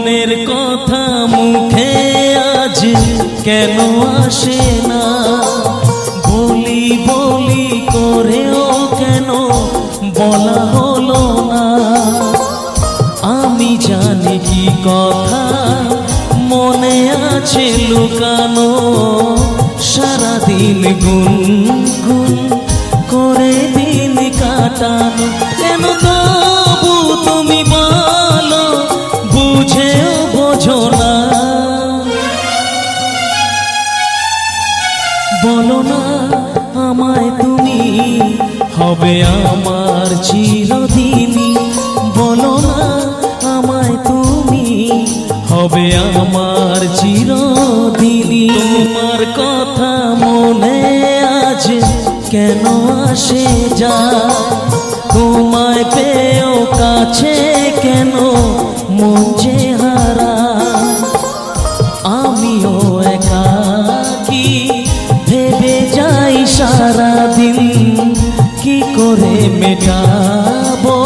মনের কথা মুখে আজ কেন আসে না? বলি বলি করেও কেন বলা হলো না? আমি জানি কি কথা মনে আছে লুকানো, সারাদিন গুন গুন বলো না আমায় তুমি, হবে আমার চিরদিনই। বলো না আমায় তুমি, হবে আমার চিরদিনই। তোমার কথা মনে আছে কেন আসে যা? তোমায় পেয়েও কাছে কেন মন যে মেটাবো।